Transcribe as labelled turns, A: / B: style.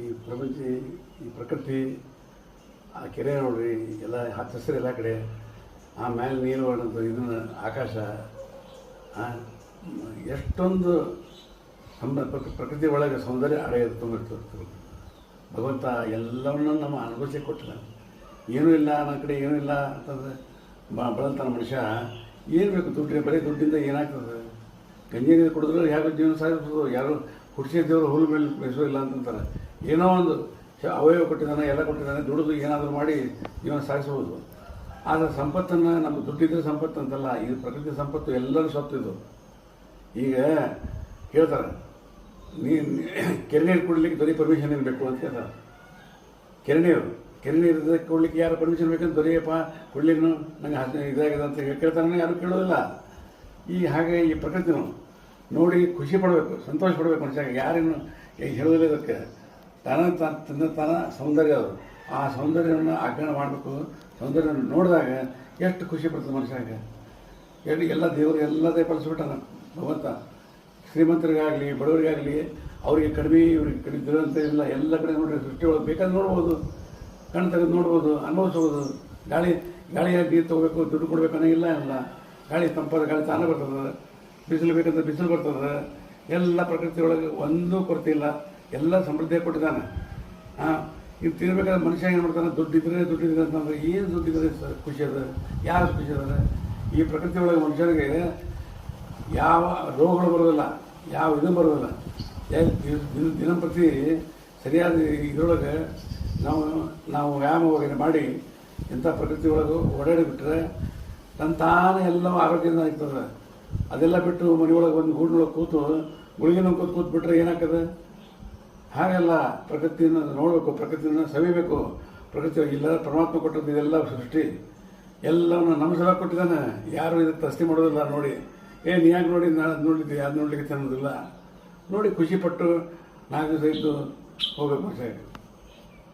A: ಈ ಪ್ರಪಂಚ, ಈ ಪ್ರಕೃತಿ, ಆ ಕೆರೆ ನೋಡ್ರಿ ಎಲ್ಲ ಹಚ್ಚ ಹಸಿರು ಎಲ್ಲ ಕಡೆ, ಆ ಮೇಲೆ ನೀರು ಹೊಡೆದು ಇದನ್ನ ಆಕಾಶ ಎಷ್ಟೊಂದು ಪ್ರಕೃ- ಪ್ರಕೃತಿ ಒಳಗೆ ಸೌಂದರ್ಯ ಅಡೆಯೋದು ತುಂಬಿರ್ತದೆ. ಭಗವಂತ ಎಲ್ಲವನ್ನೂ ನಮ್ಮ ಅನುಭವಿಸಿ ಕೊಟ್ಟಿಲ್ಲ ಏನೂ ಇಲ್ಲ ನನ್ನ ಕಡೆ, ಏನೂ ಇಲ್ಲ ಅಂತಂದ್ರೆ, ಬ ಬಳಂತಾನ ಮನುಷ್ಯ, ಏನು ಬೇಕು ದುಡ್ಡು ಬರೀ ದುಡ್ಡಿಂದ ಏನಾಗ್ತದೆ? ಗಂಜಿ ನೀರು ಕುಡಿದ್ರೆ ಯಾರು ಜೀವನ ಸಾಗಿಸ್ಬೋದು, ಯಾರು ಹುಡ್ಸಿ ದೇವರು ಹುಲ್ಲು ಮೇಲೆ ಬೆಳೆಸೋದಿಲ್ಲ ಅಂತಂತಾರೆ. ಏನೋ ಒಂದು ಅವಯವ ಕೊಟ್ಟಿದ್ದಾನೆ ಎಲ್ಲ ಕೊಟ್ಟಿದ್ದಾನೆ, ದುಡಿದು ಏನಾದರೂ ಮಾಡಿ ಜೀವನ ಸಾಗಿಸ್ಬೋದು. ಆದರೆ ಸಂಪತ್ತನ್ನು ನಮ್ಮ ದುಡ್ಡಿದ್ರೆ ಸಂಪತ್ತು ಅಂತಲ್ಲ ಇದು ಪ್ರಕೃತಿ ಸಂಪತ್ತು ಎಲ್ಲರೂ ಸೊತ್ತು ಇದು. ಈಗ ಹೇಳ್ತಾರೆ, ನೀ ಕೆರೆ ನೀರು ಬರೀ ಪರ್ಮಿಷನ್ ಏನು ಬೇಕು ಅಂತ ಹೇಳ್ತಾರೆ. ಕೆರೆ ನೀರು, ಕೆರೆ ಕೊಡ್ಲಿಕ್ಕೆ ಯಾರು ಪರ್ಮಿಷನ್ ಬೇಕಂತ ದೊರೆಯಪ್ಪ ಕುಡ್ಲಿನ್ನು ನಂಗೆ ಹತ್ತು ಇದಾಗಿದೆ ಅಂತ ಕೇಳ್ತಾರೆ ಯಾರು ಕೇಳೋದಿಲ್ಲ. ಈ ಹಾಗೆ ಈ ಪ್ರಕೃತಿನು ನೋಡಿ ಖುಷಿ ಪಡಬೇಕು, ಸಂತೋಷ ಪಡಬೇಕು ಮನುಷ್ಯ ಯಾರೇನು ಹೇಳೋದಿಲ್ಲ ಇದಕ್ಕೆ. ತನ ತನ್ನ ತನ್ನ ತನ ಸೌಂದರ್ಯ ಅದು. ಆ ಸೌಂದರ್ಯವನ್ನು ಅಗ್ರಹಣ ಮಾಡಬೇಕು. ಸೌಂದರ್ಯವನ್ನು ನೋಡಿದಾಗ ಎಷ್ಟು ಖುಷಿ ಪಡ್ತದೆ ಮನುಷ್ಯಾಗ ಎಲ್ಲಿ ಎಲ್ಲ ದೇವರು ಎಲ್ಲದೇ ಫಲಿಸ್ಬಿಟ್ಟಾನ ಭಗವಂತ. ಶ್ರೀಮಂತರಿಗಾಗಲಿ, ಬಡವರಿಗಾಗಲಿ, ಅವರಿಗೆ ಕಡಿಮೆ, ಇವ್ರಿಗೆ ಕಡಿಮೆ ಇರೋಂಥ ಇಲ್ಲ, ಎಲ್ಲ ಕಡೆ ನೋಡ್ರಿ ಸೃಷ್ಟಿ ಒಳಗೆ ಬೇಕಾದ್ರೆ ನೋಡ್ಬೋದು. ಕಣ್ಣು ತೆಗೆದು ನೋಡ್ಬೋದು, ಅನುಭವಿಸ್ಬೋದು. ಗಾಳಿ, ಗಾಳಿಯಾಗಿ ನೀರು ತೊಗೋಬೇಕು, ದುಡ್ಡು ಕೊಡಬೇಕು ಅನ್ನೋ ಇಲ್ಲ ಇಲ್ಲ ಗಾಳಿ ತಂಪಾದ ಗಾಳಿ ತಾನೇ ಬರ್ತದೆ. ಬಿಸಿಲು ಬೇಕಂದ್ರೆ ಬಿಸಿಲು ಬರ್ತದೆ. ಎಲ್ಲ ಪ್ರಕೃತಿ ಒಳಗೆ ಒಂದೂ ಕೊರತೆ ಇಲ್ಲ. ಎಲ್ಲ ಸಮೃದ್ಧಿ ಕೊಟ್ಟಿದ್ದಾನೆ. ಹಾಂ ಇದು ತಿನ್ಬೇಕಾದ್ರೆ ಮನುಷ್ಯ ಏನು ಮಾಡ್ತಾನೆ? ದುಡ್ಡಿದ್ರೆ ದುಡ್ಡಿದ್ರೆ ಅಂತಂದ್ರೆ ಏನು ದುಡ್ಡಿದ್ರೆ ಖುಷಿ ಅದ? ಯಾರು ಖುಷಿ ಅದ ಈ ಪ್ರಕೃತಿ ಒಳಗೆ ಮನುಷ್ಯನಿಗೆ ಯಾವ ರೋಗಗಳು ಬರೋದಿಲ್ಲ, ಯಾವ ಇದು ಬರೋದಿಲ್ಲ. ದಿನ- ದಿನ, ದಿನಂಪ್ರತಿ ಸರಿಯಾದ ಇದರೊಳಗೆ ನಾವು ನಾವು ವ್ಯಾಯಾಮ ವಗೇರೆ ಮಾಡಿ ಇಂಥ ಪ್ರಕೃತಿ ಒಳಗೆ ಓಡಾಡಿಬಿಟ್ರೆ ತನ್ನ ತಾನೇ ಎಲ್ಲವೂ ಆರೋಗ್ಯದಿಂದ ಆಗ್ತದೆ. ಅದೆಲ್ಲ ಬಿಟ್ಟು ಮನೆಯೊಳಗೆ ಬಂದು ಗೂಡಿನೊಳಗೆ ಕೂತು ಗುಳಿಗೆನ ಕೂತು ಕೂತು ಬಿಟ್ರೆ ಏನಾಗ್ತದೆ? ಹಾಗೆಲ್ಲ ಪ್ರಕೃತಿಯನ್ನು ನೋಡಬೇಕು, ಪ್ರಕೃತಿಯನ್ನು ಸವಿಬೇಕು. ಪ್ರಕೃತಿ ಇಲ್ಲ ಪರಮಾತ್ಮ ಕೊಟ್ಟದ್ದು ಇದೆಲ್ಲ ಸೃಷ್ಟಿ. ಎಲ್ಲವನ್ನು ನಮ್ಮ ಸಲ ಕೊಟ್ಟಿದ್ದಾನೆ. ಯಾರು ಇದಕ್ಕೆ ತಸ್ತಿ ಮಾಡೋದಿಲ್ಲ ನೋಡಿ. ಏ, ನೀ ಯಾಕೆ ನೋಡಿ? ನಾನು ಅದು ನೋಡಿದ್ದೆ ಅದು ನೋಡ್ಲಿಕ್ಕೆ ಅನ್ನೋದಿಲ್ಲ ನೋಡಿ, ಖುಷಿಪಟ್ಟು ನಾಲ್ಕು ದಿವಸ ಇದ್ದು ಹೋಗಬೇಕು ಮನುಷ್ಯ.